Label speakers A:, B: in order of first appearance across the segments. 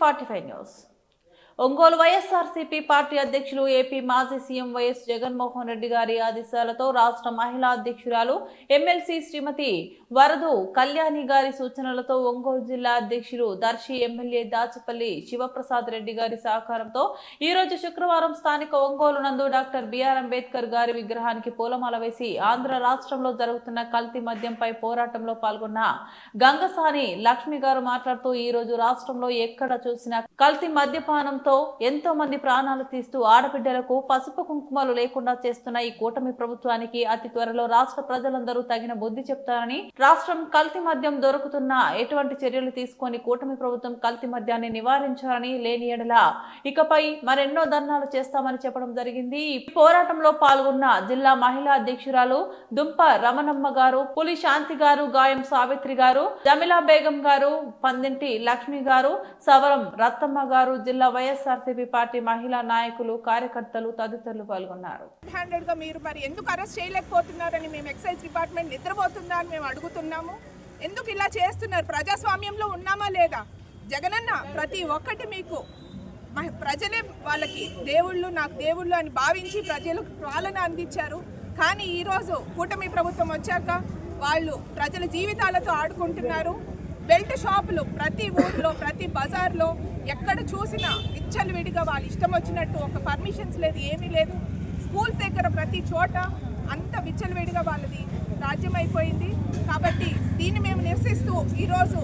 A: 45 years. Ongole YSRCP party అధ్యక్షులు AP మాజీ CM YS Jaganmohan Reddy గారి ఆదేశాలతో రాష్ట్ర మహిళా అధ్యక్షురాలు ఎమ్మెల్సీ శ్రీమతి వరదు కళ్యాణి గారి సూచనలతో ఒంగోలు జిల్లా అధ్యక్షులు దర్శి ఎమ్మెల్యే దాచపల్లి శివప్రసాద్ రెడ్డి గారి సహకారంతో ఈ రోజు శుక్రవారం స్థానిక ఒంగోలు నందు డాక్టర్ బిఆర్ అంబేద్కర్ గారి విగ్రహానికి పూలమాల వేసి ఆంధ్ర రాష్ట్రంలో జరుగుతున్న కల్తీ మద్యంపై పోరాటంలో పాల్గొన్న గంగసాని లక్ష్మి గారు మాట్లాడుతూ ఈ రోజు రాష్ట్రంలో ఎక్కడ చూసినా కల్తీ మద్యపానంతో ఎంతో మంది ప్రాణాలు తీస్తూ ఆడబిడ్డలకు పసుపు కుంకుమలు లేకుండా చేస్తున్న ఈ కూటమి ప్రభుత్వానికి అతి త్వరలో రాష్ట్ర ప్రజలందరూ తగిన బుద్ధి చెప్తారని రాష్ట్రం కల్తీ మద్యం దొరుకుతున్న ఎటువంటి చర్యలు తీసుకొని కూటమి ప్రభుత్వం కల్తీ మద్యాన్ని నివారించాలని లేని ఎడల ఇకపై మరెన్నో ధర్నాలు చేస్తామని చెప్పడం జరిగింది. ఈ పోరాటంలో పాల్గొన్న జిల్లా మహిళా అధ్యక్షురాలు దుంప రమణమ్మ గారు పులి శాంతి గారు గాయం సావిత్రి గారు జమిలా బేగం గారు పందింటి లక్ష్మి గారు సవరం రత్తమ్మ గారు జిల్లా వైఎస్ఆర్సీపీ పార్టీ మహిళా నాయకులు కార్యకర్తలు తదితరులు పాల్గొన్నారు.
B: హ్యాండెడ్గా మీరు మరి ఎందుకు అరెస్ట్ చేయలేకపోతున్నారని మేము ఎక్సైజ్ డిపార్ట్మెంట్ నిద్రపోతుందా అని మేము అడుగుతున్నాము. ఎందుకు ఇలా చేస్తున్నారు? ప్రజాస్వామ్యంలో ఉన్నామా లేదా? జగనన్న ప్రతి ఒక్కటి మీకు మ- ప్రజలే వాళ్ళకి దేవుళ్ళు నాకు దేవుళ్ళు అని భావించి ప్రజలకు పాలన అందించారు. కానీ ఈరోజు కూటమి ప్రభుత్వం వచ్చాక వాళ్ళు ప్రజల జీవితాలతో ఆడుకుంటున్నారు. బెల్ట్ షాపులు ప్రతి ఊర్లో ప్రతి బజార్లో ఎక్కడ చూసినా విచ్చలు విడిగా వాళ్ళు ఇష్టం వచ్చినట్టు ఒక పర్మిషన్స్ లేదు ఏమీ లేదు. స్కూల్స్ దగ్గర ప్రతి చోట అంత విచ్చలవిడిగా వాళ్ళది రాజ్యం అయిపోయింది కాబట్టి దీన్ని మేము నిరసిస్తూ ఈరోజు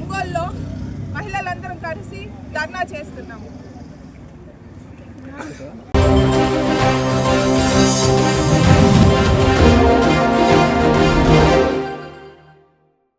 B: ఒంగోలులో మహిళలందరం కలిసి ధర్నా చేస్తున్నాము.